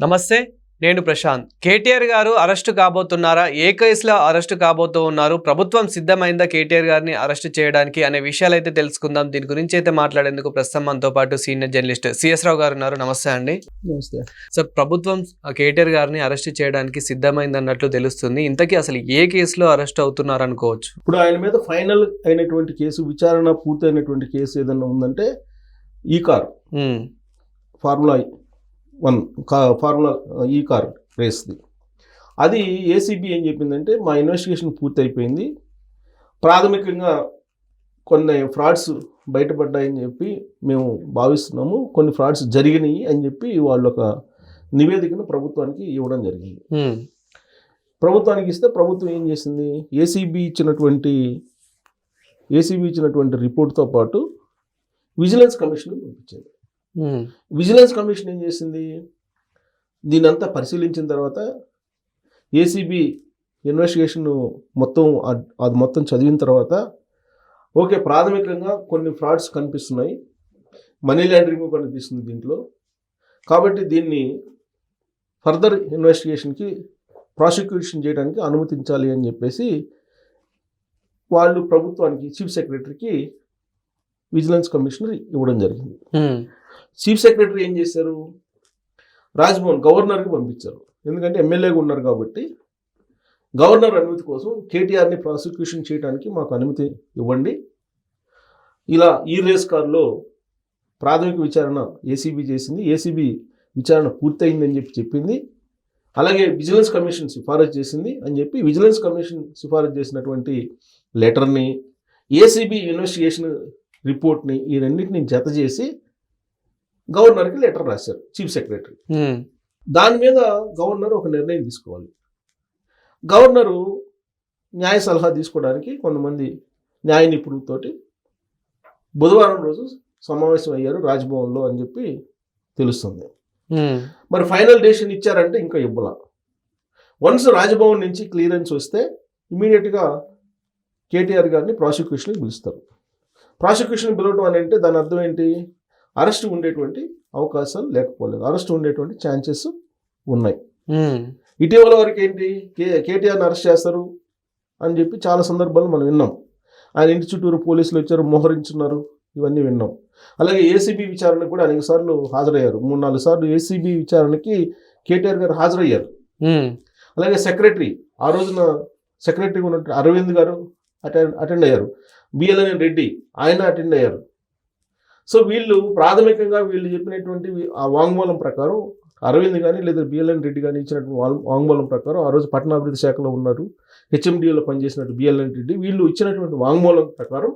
నమస్తే నేను ప్రశాంత్. కేటీఆర్ గారు అరెస్టు కాబోతున్నారా? ఏ కేసులో అరెస్టు కాబోతూ ఉన్నారు. ప్రభుత్వం సిద్ధమైందా కేటీఆర్ గారిని అరెస్టు చేయడానికి అనే విషయాలు అయితే తెలుసుకుందాం. దీని గురించి అయితే మాట్లాడేందుకు ప్రస్తుతం మనతో పాటు సీనియర్ జర్నలిస్ట్ సిఎస్ రావు గారు ఉన్నారు. నమస్తే అండి. నమస్తే. సార్ ప్రభుత్వం కేటీఆర్ గారిని అరెస్టు చేయడానికి సిద్ధమైంది అన్నట్లు తెలుస్తుంది. ఇంతకీ అసలు ఏ కేసులో అరెస్ట్ అవుతున్నారు అనుకోవచ్చు? ఇప్పుడు ఆయన మీద ఫైనల్ అయినటువంటి కేసు విచారణ పూర్తయినటువంటి కేసు ఏదన్నా ఉందంటే ఈ కార్. ఫార్ములా వన్ కా ఫార్ములా ఈ కార్ రేస్ది. అది ఏసీబీ ఏం చెప్పిందంటే మా ఇన్వెస్టిగేషన్ పూర్తి అయిపోయింది ప్రాథమికంగా కొన్ని ఫ్రాడ్స్ బయటపడ్డాయని చెప్పి మేము భావిస్తున్నాము. కొన్ని ఫ్రాడ్స్ జరిగినాయి అని చెప్పి వాళ్ళు ఒక నివేదికను ప్రభుత్వానికి ఇవ్వడం జరిగింది. ప్రభుత్వానికి ఇస్తే ప్రభుత్వం ఏం చేసింది? ఏసీబీ ఇచ్చినటువంటి ఏసీబీ ఇచ్చినటువంటి రిపోర్ట్తో పాటు విజిలెన్స్ కమిషన్ పంపించింది. విజిలెన్స్ కమిషన్ ఏం చేసింది? దీని అంతా పరిశీలించిన తర్వాత ఏసీబీ ఇన్వెస్టిగేషన్ మొత్తం అద్- మొత్తం చదివిన తర్వాత ఓకే ప్రాథమికంగా కొన్ని ఫ్రాడ్స్ కనిపిస్తున్నాయి. మనీ లాండరింగ్ కనిపిస్తుంది దీంట్లో. కాబట్టి దీన్ని ఫర్దర్ ఇన్వెస్టిగేషన్కి ప్రాసిక్యూషన్ చేయడానికి అనుమతించాలి అని చెప్పేసి వాళ్ళు ప్రభుత్వానికి చీఫ్ సెక్రటరీకి విజిలెన్స్ కమిషనర్ ఇవ్వడం జరిగింది. చీఫ్ సెక్రటరీ ఏం చేశారు? రాజ్భవన్ గవర్నర్కి పంపించారు. ఎందుకంటే ఎమ్మెల్యేగా ఉన్నారు కాబట్టి గవర్నర్ అనుమతి కోసం కేటీఆర్ని ప్రాసిక్యూషన్ చేయడానికి మాకు అనుమతి ఇవ్వండి. ఇలా ఈ రేస్ కార్లో ప్రాథమిక విచారణ ఏసీబీ చేసింది. ఏసీబీ విచారణ పూర్తయిందని చెప్పి చెప్పింది. అలాగే విజిలెన్స్ కమిషన్ సిఫారసు చేసింది అని చెప్పి విజిలెన్స్ కమిషన్ సిఫారసు చేసినటువంటి లెటర్ని ఏసీబీ ఇన్వెస్టిగేషన్ రిపోర్ట్ని ఈ రెండింటిని జత చేసి గవర్నర్కి లెటర్ రాశారు చీఫ్ సెక్రటరీ. దాని మీద గవర్నర్ ఒక నిర్ణయం తీసుకోవాలి. గవర్నరు న్యాయ సలహా తీసుకోవడానికి కొంతమంది న్యాయ నిపుణులతోటి బుధవారం రోజు సమావేశం అయ్యారు రాజ్భవన్లో అని చెప్పి తెలుస్తుంది. మరి ఫైనల్ డెసిషన్ ఇచ్చారంటే ఇంకా ఇవ్వాల. వన్స్ రాజ్భవన్ నుంచి క్లియరెన్స్ వస్తే ఇమీడియట్గా కేటీఆర్ గారిని ప్రాసిక్యూషన్కి పిలుస్తారు. ప్రాసిక్యూషన్ పిలవడం అని అంటే దాని అర్థం ఏంటి? అరెస్ట్ ఉండేటువంటి అవకాశాలు లేకపోలేదు. అరెస్ట్ ఉండేటువంటి ఛాన్సెస్ ఉన్నాయి. ఇటీవల వరకు ఏంటి? కే కేటీఆర్ని అరెస్ట్ చేస్తారు అని చెప్పి చాలా సందర్భాలు మనం విన్నాం. ఆయన ఇంటి చుట్టూరు పోలీసులు వచ్చారు మోహరించున్నారు ఇవన్నీ విన్నాం. అలాగే ఏసీబీ విచారణకు కూడా అనేక సార్లు హాజరయ్యారు. మూడు నాలుగు సార్లు ఏసీబీ విచారణకి కేటీఆర్ గారు హాజరయ్యారు. అలాగే సెక్రటరీ ఆ రోజున సెక్రటరీ ఉన్నట్టు అరవింద్ గారు అటెండ్ అటెండ్ అయ్యారు. బిఎల్ఎన్ రెడ్డి ఆయన అటెండ్ అయ్యారు. సో వీళ్ళు ప్రాథమికంగా వీళ్ళు చెప్పినటువంటి ఆ వాంగ్మూలం ప్రకారం అరవింద్ కానీ లేదా బిఎల్ఎన్ రెడ్డి కానీ ఇచ్చినటువంటి వాంగ్మూలం ప్రకారం ఆ రోజు పట్టణాభివృద్ధి శాఖలో ఉన్నారు. హెచ్ఎండిఏలో పనిచేసినట్టు బిఎల్ఎన్ రెడ్డి వీళ్ళు ఇచ్చినటువంటి వాంగ్మూలం ప్రకారం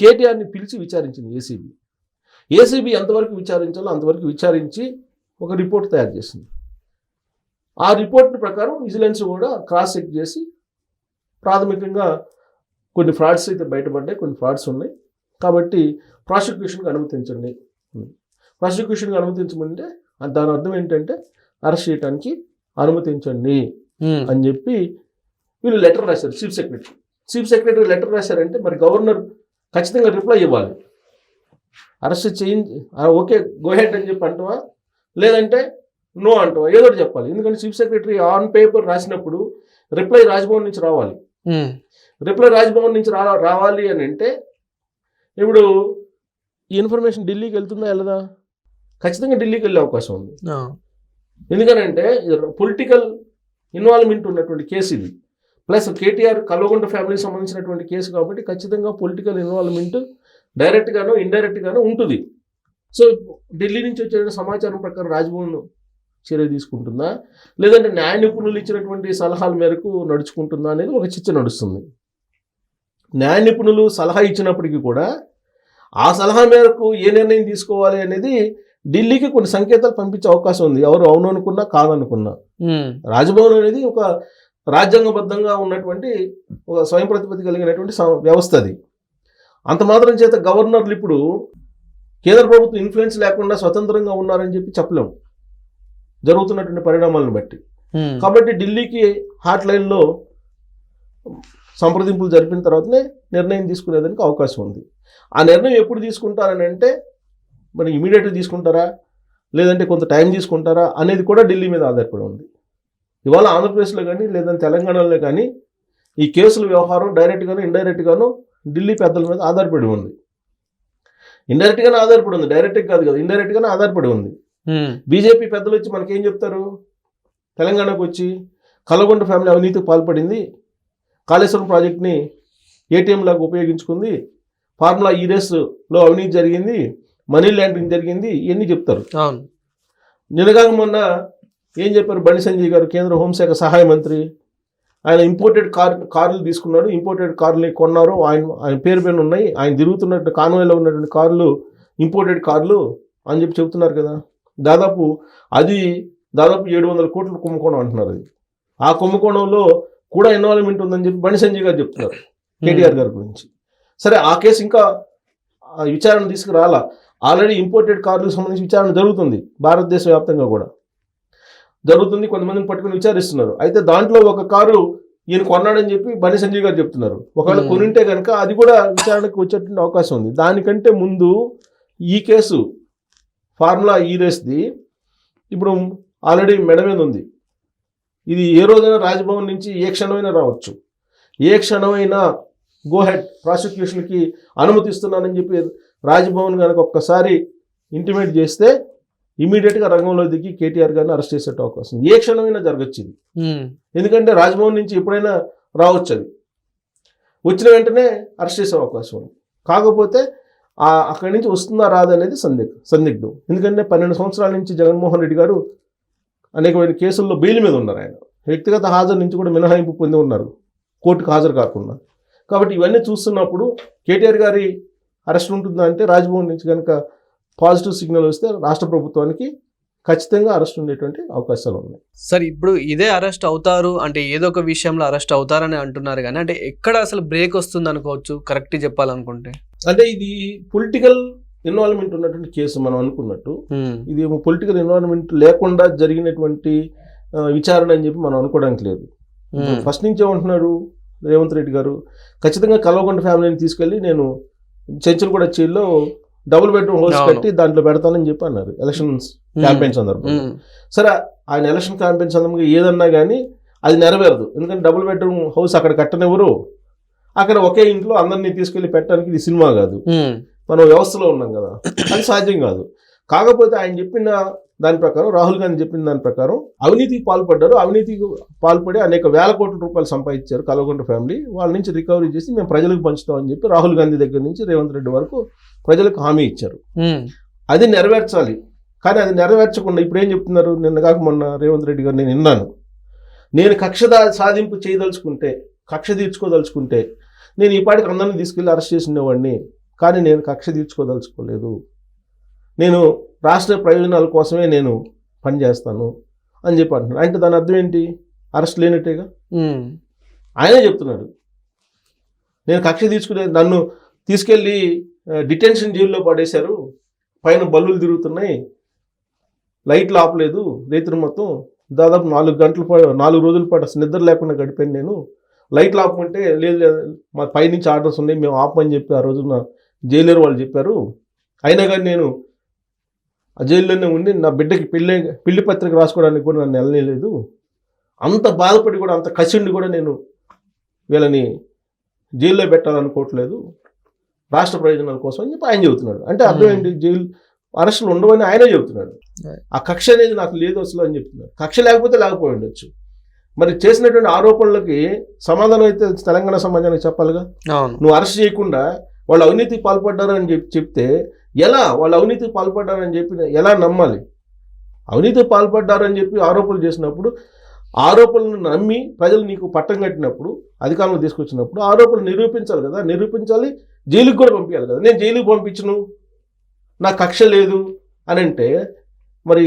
కేటీఆర్ని పిలిచి విచారించింది ఏసీబీ. ఏసీబీ ఎంతవరకు విచారించాలో అంతవరకు విచారించి ఒక రిపోర్ట్ తయారు చేసింది. ఆ రిపోర్ట్ ప్రకారం విజిలెన్స్ కూడా క్రాస్ చెక్ చేసి ప్రాథమికంగా కొన్ని ఫ్రాడ్స్ అయితే బయటపడ్డాయి కొన్ని ఫ్రాడ్స్ ఉన్నాయి. కాబట్టి ప్రాసిక్యూషన్కి అనుమతించండి. ప్రాసిక్యూషన్కి అనుమతించమంటే దాని అర్థం ఏంటంటే అరెస్ట్ చేయడానికి అనుమతించండి అని చెప్పి వీళ్ళు లెటర్ రాశారు chief secretary. Chief secretary letter రాశారంటే మరి గవర్నర్ ఖచ్చితంగా రిప్లై ఇవ్వాలి. అరెస్ట్ చేయించి ఓకే గోహెడ్ అని చెప్పి అంటావా? లేదంటే నో అంటావా? ఏదో ఒకటి చెప్పాలి. ఎందుకంటే చీఫ్ సెక్రటరీ ఆన్ పేపర్ రాసినప్పుడు రిప్లై రాజ్భవన్ నుంచి రావాలి. రిప్లై రాజ్భవన్ నుంచి రా రావాలి అని అంటే ఇప్పుడు ఈ ఇన్ఫర్మేషన్ ఢిల్లీకి వెళ్తుందా వెళ్ళదా? ఖచ్చితంగా ఢిల్లీకి వెళ్ళే అవకాశం ఉంది. ఎందుకనంటే పొలిటికల్ ఇన్వాల్వ్మెంట్ ఉన్నటువంటి కేసు ఇది. ప్లస్ కేటీఆర్ కల్వకుంట ఫ్యామిలీకి సంబంధించినటువంటి కేసు కాబట్టి ఖచ్చితంగా పొలిటికల్ ఇన్వాల్వ్మెంట్ డైరెక్ట్గానో ఇండైరెక్ట్గానో ఉంటుంది. సో ఢిల్లీ నుంచి వచ్చే సమాచారం ప్రకారం రాజ్భవన్ చర్య తీసుకుంటుందా? లేదంటే న్యాయ నిపుణులు ఇచ్చినటువంటి సలహాల మేరకు నడుచుకుంటుందా అనేది ఒక చర్చ నడుస్తుంది. న్యాయ నిపుణులు సలహా ఇచ్చినప్పటికీ కూడా ఆ సలహా మేరకు ఏ నిర్ణయం తీసుకోవాలి అనేది ఢిల్లీకి కొన్ని సంకేతాలు పంపించే అవకాశం ఉంది. ఎవరు అవును అనుకున్నా కాదనుకున్నా రాజభవన్ అనేది ఒక రాజ్యాంగబద్ధంగా ఉన్నటువంటి ఒక స్వయం ప్రతిపత్తి కలిగినటువంటి వ్యవస్థ అది. అంత మాత్రం చేత గవర్నర్లు ఇప్పుడు కేంద్ర ప్రభుత్వం ఇన్ఫ్లుయెన్స్ లేకుండా స్వతంత్రంగా ఉన్నారని చెప్పి చెప్పలేము. జరుగుతున్నటువంటి పరిణామాలను బట్టి. కాబట్టి ఢిల్లీకి హాట్ లైన్లో సంప్రదింపులు జరిపిన తర్వాతనే నిర్ణయం తీసుకునేదానికి అవకాశం ఉంది. ఆ నిర్ణయం ఎప్పుడు తీసుకుంటారని అంటే మరి ఇమీడియట్గా తీసుకుంటారా? లేదంటే కొంత టైం తీసుకుంటారా? అనేది కూడా ఢిల్లీ మీద ఆధారపడి ఉంది. ఇవాళ ఆంధ్రప్రదేశ్లో కానీ లేదంటే తెలంగాణలో కానీ ఈ కేసుల వ్యవహారం డైరెక్ట్గాను ఇండైరెక్ట్గాను ఢిల్లీ పెద్దల మీద ఆధారపడి ఉంది. ఇండైరెక్ట్గానే ఆధారపడి ఉంది. డైరెక్ట్గా కాదు కదా ఇండైరెక్ట్గానే ఆధారపడి ఉంది. బీజేపీ పెద్దలు వచ్చి మనకేం చెప్తారు? తెలంగాణకు వచ్చి కలగొండ ఫ్యామిలీ అవినీతికి పాల్పడింది. కాళేశ్వరం ప్రాజెక్ట్ని ఏటీఎం లాగా ఉపయోగించుకుంది. ఫార్ములా ఈ రేస్లో అవినీతి జరిగింది. మనీ లాండరింగ్ జరిగింది. ఇవన్నీ చెప్తారు. నిన్నగాక మొన్న ఏం చెప్పారు బండి సంజయ్ గారు కేంద్ర హోంశాఖ సహాయ మంత్రి? ఆయన ఇంపోర్టెడ్ కార్ కార్లు తీసుకున్నాడు. ఇంపోర్టెడ్ కార్ని కొన్నారు. ఆయన ఆయన పేరు పైన ఉన్నాయి. ఆయన తిరుగుతున్నట్టు కాన్వాయ్లో ఉన్నటువంటి కార్లు ఇంపోర్టెడ్ కార్లు అని చెప్పి చెప్తున్నారు కదా. దాదాపు అది దాదాపు ఏడు వందల కోట్లు కుంభకోణం అంటున్నారు అది. ఆ కుంభకోణంలో కూడా ఇన్వాల్వ్మెంట్ ఉందని చెప్పి బండి సంజయ్ గారు చెప్తున్నారు కేటీఆర్ గారి గురించి. సరే ఆ కేసు ఇంకా విచారణ తీసుకురాలా? ఆల్రెడీ ఇంపోర్టెడ్ కార్లకు సంబంధించి విచారణ జరుగుతుంది భారతదేశ వ్యాప్తంగా కూడా. జరుగుతుంది కొంతమందిని పట్టుకుని విచారిస్తున్నారు. అయితే దాంట్లో ఒక కారు ఈయన కొన్నాడని చెప్పి బండి సంజయ్ గారు చెప్తున్నారు. ఒకవేళ Hmm. కొనింటే కనుక అది కూడా విచారణకు వచ్చేటువంటి అవకాశం ఉంది. దానికంటే ముందు ఈ కేసు ఫార్ములా ఈ రేస్ది. ఇప్పుడు ఆల్రెడీ మెడ మీద ఉంది. ఇది ఏ రోజైనా రాజ్భవన్ నుంచి ఏ క్షణమైనా రావచ్చు. ఏ క్షణమైనా గో హెడ్ ప్రాసిక్యూషన్కి అనుమతిస్తున్నానని చెప్పి రాజ్భవన్ కనుక ఒక్కసారి ఇంటిమేట్ చేస్తే ఇమీడియట్గా రంగంలో దిగి కేటీఆర్ గారిని అరెస్ట్ చేసే అవకాశం. ఏ క్షణమైనా జరగచ్చు ఇది ఉమ్, ఎందుకంటే రాజ్భవన్ నుంచి ఎప్పుడైనా రావచ్చు అది. వచ్చిన వెంటనే అరెస్ట్ చేసే అవకాశం ఉంది. కాకపోతే అక్కడి నుంచి వస్తుందా రాదా అనేది సందిగ్ధం సందిగ్ధం. ఎందుకంటే పన్నెండు సంవత్సరాల నుంచి జగన్మోహన్ రెడ్డి గారు అనేకమైన కేసుల్లో బెయిల్ మీద ఉన్నారు ఆయన. వ్యక్తిగత హాజరు నుంచి కూడా మినహాయింపు పొంది ఉన్నారు. కోర్టుకు హాజరు కాకుండా. కాబట్టి ఇవన్నీ చూస్తున్నప్పుడు కేటీఆర్ గారి అరెస్ట్ ఉంటుందా అంటే రాజ్భవన్ నుంచి కనుక పాజిటివ్ సిగ్నల్ వస్తే రాష్ట్ర ప్రభుత్వానికి ఖచ్చితంగా అరెస్ట్ ఉండేటువంటి అవకాశాలు ఉన్నాయి. సార్ ఇప్పుడు ఇదే అరెస్ట్ అవుతారు అంటే ఏదో ఒక విషయంలో అరెస్ట్ అవుతారని అంటున్నారు కానీ అంటే ఎక్కడ అసలు బ్రేక్ వస్తుంది అనుకోవచ్చు కరెక్ట్ చెప్పాలనుకుంటే. అంటే ఇది పొలిటికల్ ఇన్వాల్వ్మెంట్ ఉన్నటువంటి కేసు మనం అనుకున్నట్టు ఉమ్, ఇది పొలిటికల్ ఇన్వాల్వ్మెంట్ లేకుండా జరిగినటువంటి విచారణ అని చెప్పి మనం అనుకోవడానికి లేదు. ఫస్ట్ నుంచి ఏమంటున్నారు రేవంత్ రెడ్డి గారు ఖచ్చితంగా కల్వకొండ ఫ్యామిలీని తీసుకెళ్ళి నేను చెంచులు కూడా జైల్లో డబుల్ బెడ్రూమ్ హౌస్. కట్టి దాంట్లో పెడతానని చెప్పి అన్నారు ఎలక్షన్స్ క్యాంపెయిన్ సందర్భంగా. ఉమ్, సరే ఆయన ఎలక్షన్ క్యాంపెయిన్ సందర్భంగా ఏదన్నా కానీ అది నెరవేరదు. ఎందుకంటే డబుల్ బెడ్రూమ్ హౌస్ అక్కడ కట్టనివ్వరు. అక్కడ ఒకే ఇంట్లో అందరినీ తీసుకెళ్ళి పెట్టడానికి ఇది సినిమా కాదు. మనం వ్యవస్థలో ఉన్నాం కదా. అది సాధ్యం కాదు. కాకపోతే ఆయన చెప్పిన దాని ప్రకారం రాహుల్ గాంధీ చెప్పిన దాని ప్రకారం అవినీతికి పాల్పడ్డారు. అవినీతికి పాల్పడి అనేక వేల కోట్ల రూపాయలు సంపాదించారు కల్వకుంట ఫ్యామిలీ వాళ్ళ నుంచి రికవరీ చేసి మేము ప్రజలకు పంచుతామని చెప్పి రాహుల్ గాంధీ దగ్గర నుంచి రేవంత్ రెడ్డి వరకు ప్రజలకు హామీ ఇచ్చారు. అది నెరవేర్చాలి. కానీ అది నెరవేర్చకుండా ఇప్పుడు ఏం చెప్తున్నారు? నిన్న కాక మొన్న రేవంత్ రెడ్డి గారు నేను విన్నాను. నేను కక్ష సాధింపు చేయదలుచుకుంటే కక్ష తీర్చుకోదలుచుకుంటే నేను ఈ పాటికి అందరిని తీసుకెళ్ళి అరెస్ట్ చేసినవాడిని కానీ నేను కక్ష తీర్చుకోదలుచుకోలేదు. నేను రాష్ట్ర ప్రయోజనాల కోసమే నేను పనిచేస్తాను అని చెప్పి అంటున్నాను అంటే దాని అర్థం ఏంటి? అరెస్ట్ లేనట్టేగా? ఆయనే చెప్తున్నాడు. నేను కక్ష తీసుకునే నన్ను తీసుకెళ్ళి డిటెన్షన్ జైల్లో పడేశారు. పైన బల్లులు తిరుగుతున్నాయి. లైట్లు ఆపలేదు. రైతులు మొత్తం దాదాపు నాలుగు గంటల పాటు నాలుగు రోజుల పాటు అసలు నిద్ర లేకుండా గడిపాను నేను. లైట్లు ఆపమంటే లేదు లేదు మా పైనుంచి ఆర్డర్స్ ఉన్నాయి మేము ఆపమని చెప్పి ఆ రోజున జైలర్ వాళ్ళు చెప్పారు అయినా కానీ నేను ఆ జైల్లోనే ఉండి నా బిడ్డకి పెళ్ళి పెళ్ళి పత్రిక రాసుకోవడానికి కూడా నన్ను వెళ్ళలేదు. అంత బాధపడి కూడా అంత కసిండి కూడా నేను వీళ్ళని జైల్లో పెట్టాలనుకోవట్లేదు. రాష్ట్ర ప్రయోజనాల కోసం అని చెప్పి ఆయన చెబుతున్నాడు. అంటే అర్థం Hmm. ఏంటి జైలు అరెస్టులు ఉండవని ఆయనే చెబుతున్నాడు. ఆ కక్ష అనేది నాకు లేదు అసలు అని చెప్తున్నాడు. కక్ష లేకపోతే లేకపోయి ఉండొచ్చు. మరి చేసినటువంటి ఆరోపణలకి సమాధానం అయితే తెలంగాణ సమాజానికి చెప్పాలిగా? నువ్వు అరెస్ట్ చేయకుండా వాళ్ళు అవినీతికి పాల్పడ్డారని చెప్పి చెప్తే ఎలా వాళ్ళు అవినీతికి పాల్పడ్డారని చెప్పి ఎలా నమ్మాలి? అవినీతి పాల్పడ్డారని చెప్పి ఆరోపణలు చేసినప్పుడు ఆరోపణలను నమ్మి ప్రజలు నీకు పట్టం కట్టినప్పుడు అధికారంలో తీసుకొచ్చినప్పుడు ఆరోపణలు నిరూపించాలి కదా? నిరూపించాలి జైలుకి కూడా పంపించాలి కదా? నేను జైలుకి పంపించను నా కక్ష లేదు అని అంటే మరి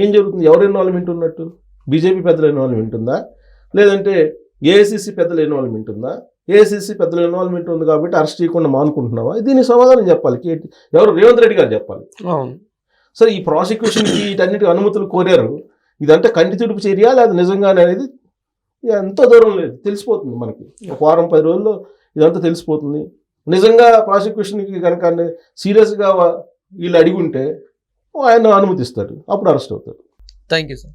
ఏం జరుగుతుంది? ఎవరు ఇన్వాల్వ్మెంట్ ఉన్నట్టు? బీజేపీ పెద్దల ఇన్వాల్వ్మెంట్ ఉందా? లేదంటే ఏఐసిసి పెద్దల ఇన్వాల్వ్మెంట్ ఉందా? ఏఐసిసి పెద్దల ఇన్వాల్వ్మెంట్ ఉంది కాబట్టి అరెస్ట్ చేయకుండా మానుకుంటున్నావా? దీనికి సమాధానం చెప్పాలి. ఎవరు రేవంత్ రెడ్డి గారు చెప్పాలి. సరే ఈ ప్రాసిక్యూషన్కి వీటన్నిటి అనుమతులు కోరారు. ఇదంతా కంటి తుడుపు చర్య లేదా నిజంగానే అనేది ఎంతో దూరం లేదు. తెలిసిపోతుంది మనకి. ఒక వారం పది రోజుల్లో ఇదంతా తెలిసిపోతుంది. నిజంగా ప్రాసిక్యూషన్కి కనుక సీరియస్గా వీళ్ళు అడిగి ఉంటే ఆయన అనుమతిస్తాడు. అప్పుడు అరెస్ట్ అవుతాడు. Thank you sir